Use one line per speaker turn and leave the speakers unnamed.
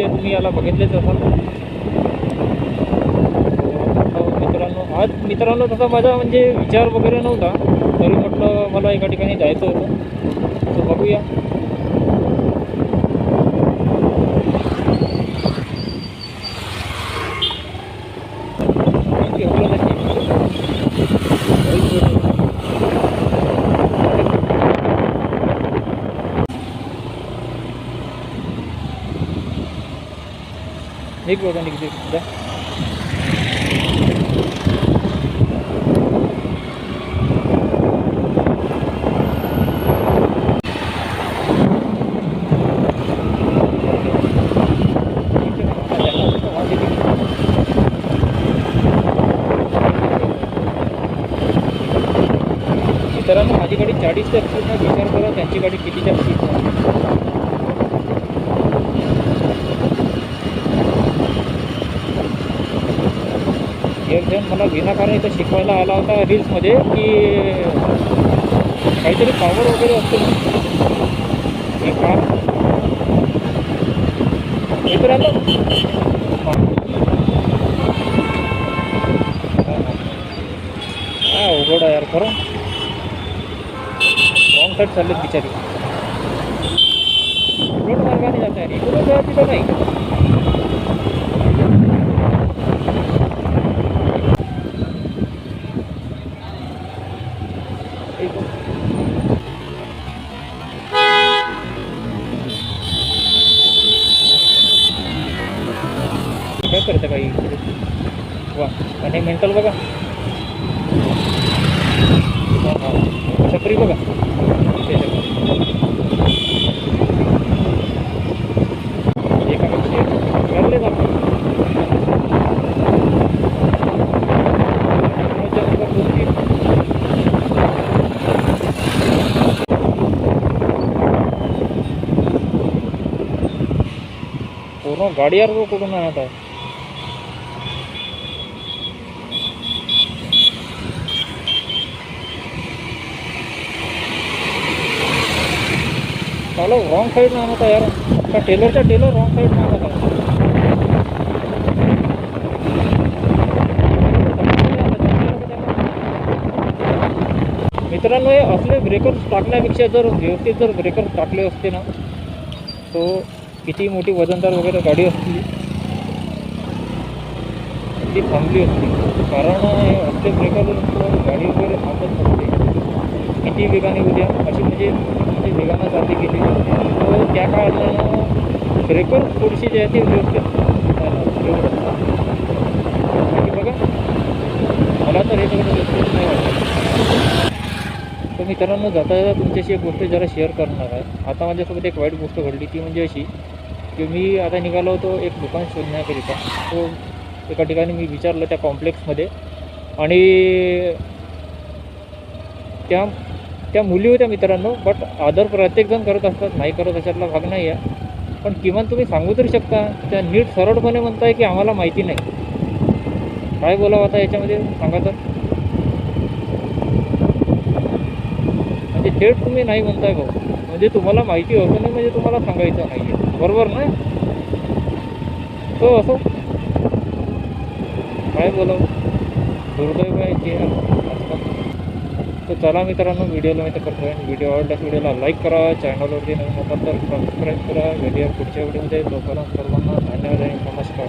व्हिडिओमध्ये तुम्ही याला बघितलेच असाल हो, मित्रांनो आज मित्रांनो तसा माझा म्हणजे विचार वगैरे नव्हता. तरी म्हटलं मला एका ठिकाणी जायचं होतं. तर बघूया. एक बघा निघते सुद्धा. मित्रांनो माझी गाडी चाळीसच्या स्पीडनं विचार करा त्यांची गाडी कितीच्या स्पीडनं एक जण मला विनाकारण इथं शिकवायला आला होता रील्समध्ये की काहीतरी पॉवर वगैरे असतो ना की कार. मित्रांनो हा अवघड आहे यार खरं? रॉंग साईड चाललेत बिचारी. रोड मार्गाने जात आहे इकडून जा तिथं नाही? काय करतं काही वा आणि मेंटल बघा. छपरी छत्री बघा. पूर्ण गाडीवर कुठून आणत आहे चालो रॉंग साईड आणत आहे यार का टेलरच्या टेलर रॉंग साईड आणत आहे मित्रांनो हे असले ब्रेकर्स टाकण्यापेक्षा जर व्यवस्थित जर ब्रेकर्स टाकले असते ना तो किती मोठी वजनदार वगैरे गाडी असली ती थांबली असती. कारण हे असले ब्रेकर गाडी वगैरे थांबत नसते किती वेगाने उद्या अशी म्हणजे म्हणजे वेगानं जाते गेली तर त्या काळात ब्रेकर थोडीशी जे आहे ती व्यवस्थित बघा. मला तर हे सगळं व्यवस्थित नाही वाटत. तर मित्रांनो जाता जाता तुमच्याशी एक गोष्ट जरा शेअर करणार आहे. आता माझ्यासोबत एक वाईट गोष्ट घडली ती म्हणजे अशी की मी आता निघालो होतो एक दुकान शोधण्याकरिता. तो एका ठिकाणी मी विचारलं त्या कॉम्प्लेक्समध्ये. आणि त्या त्या मुली होत्या मित्रांनो बट आदर प्रत्येकजण करत असतात नाही करत अशातला भाग नाही आहे. पण किमान तुम्ही सांगू तरी शकता त्या नीट सरळपणे म्हणताय की आम्हाला माहिती नाही. काय बोलावं आता याच्यामध्ये? सांगा तर. थेट तुम्ही नाही म्हणताय भाऊ. म्हणजे तुम्हाला माहिती होतं नाही म्हणजे तुम्हाला सांगायचं नाही आहे बरोबर ना? हो असो. काय बोलावं? दुर्दैव आहे ते आजकाल तर चला मित्रांनो व्हिडिओला मी तर करतो आहे व्हिडिओ आवडल्यास व्हिडिओला लाईक करा चॅनलवरती नवीन असाल तर सबस्क्राईब करा. व्हिडिओ पुढच्या व्हिडिओमध्ये. लोकांना सर्वांना धन्यवाद आणि नमस्कार.